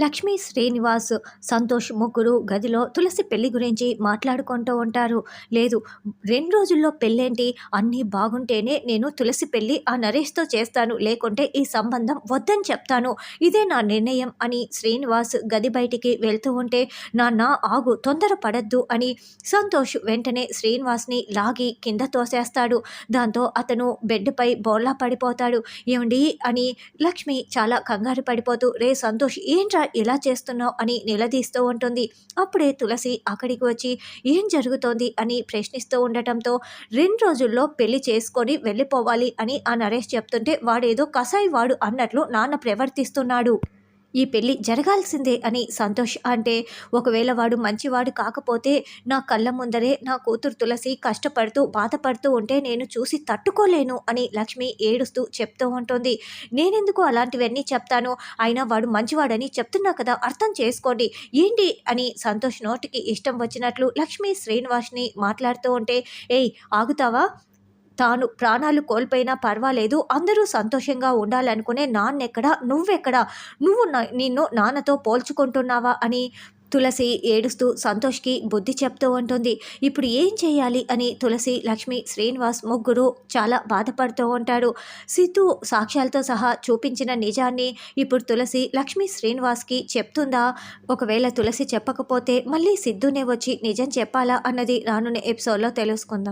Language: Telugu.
లక్ష్మీ శ్రీనివాస్ సంతోష్ ముగ్గురు గదిలో తులసి పెళ్ళి గురించి మాట్లాడుకుంటూ ఉంటారు. లేదు రెండు రోజుల్లో పెళ్ళేంటి? అన్నీ బాగుంటేనే నేను తులసి పెళ్ళి ఆ నరేష్తో చేస్తాను. లేకుంటే ఈ సంబంధం వద్దని చెప్తాను. ఇదే నా నిర్ణయం అని శ్రీనివాస్ గది బయటికి వెళ్తూ ఉంటే నాన్న ఆగు తొందర పడద్దు అని సంతోష్ వెంటనే శ్రీనివాస్ని లాగి కింద తోసేస్తాడు. దాంతో అతను బెడ్పై బోర్లా పడిపోతాడు. ఏమండి? అని లక్ష్మి చాలా కంగారు పడిపోతూ రే సంతోష్ ఏంట్రా ఇలా చేస్తున్నావు అని నిలదీస్తూ ఉంటుంది. అప్పుడే తులసి అక్కడికి వచ్చి ఏం జరుగుతోంది? అని ప్రశ్నిస్తూ ఉండటంతో రెండు రోజుల్లో పెళ్ళి చేసుకొని వెళ్ళిపోవాలి అని ఆ నరేష్ చెప్తుంటే వాడేదో కసాయి వాడు అన్నట్లు నాన్న ప్రవర్తిస్తున్నాడు. ఈ పెళ్ళి జరగాల్సిందే అని సంతోష్ అంటే ఒకవేళ వాడు మంచివాడు కాకపోతే నా కళ్ళ ముందరే నా కూతురు తులసి కష్టపడుతూ బాధపడుతూ ఉంటే నేను చూసి తట్టుకోలేను అని లక్ష్మి ఏడుస్తూ చెప్తూ ఉంటుంది. నేనెందుకు అలాంటివన్నీ చెప్తాను? అయినా వాడు మంచివాడని చెప్తున్నా కదా అర్థం చేసుకోండి. ఏంటి? అని సంతోష్ నోటికి ఇష్టం వచ్చినట్లు లక్ష్మి శ్రీనివాస్ని మాట్లాడుతూ ఉంటే ఏయ్ ఆగుతావా? తాను ప్రాణాలు కోల్పోయినా పర్వాలేదు అందరూ సంతోషంగా ఉండాలనుకునే నాన్నెక్కడ నువ్వెక్కడ? నువ్వు నిన్ను నాన్నతో పోల్చుకుంటున్నావా అని తులసి ఏడుస్తూ సంతోష్కి బుద్ధి చెప్తూ ఉంటుంది. ఇప్పుడు ఏం చేయాలి అని తులసి లక్ష్మి శ్రీనివాస్ ముగ్గురు చాలా బాధపడుతూ ఉంటాడు సిద్ధు సాక్ష్యాలతో సహా చూపించిన నిజాన్ని ఇప్పుడు తులసి లక్ష్మి శ్రీనివాస్కి చెప్తుందా? ఒకవేళ తులసి చెప్పకపోతే మళ్ళీ సిద్ధునే వచ్చి నిజం చెప్పాలా అన్నది రానున్న ఎపిసోడ్లో తెలుసుకుందాం.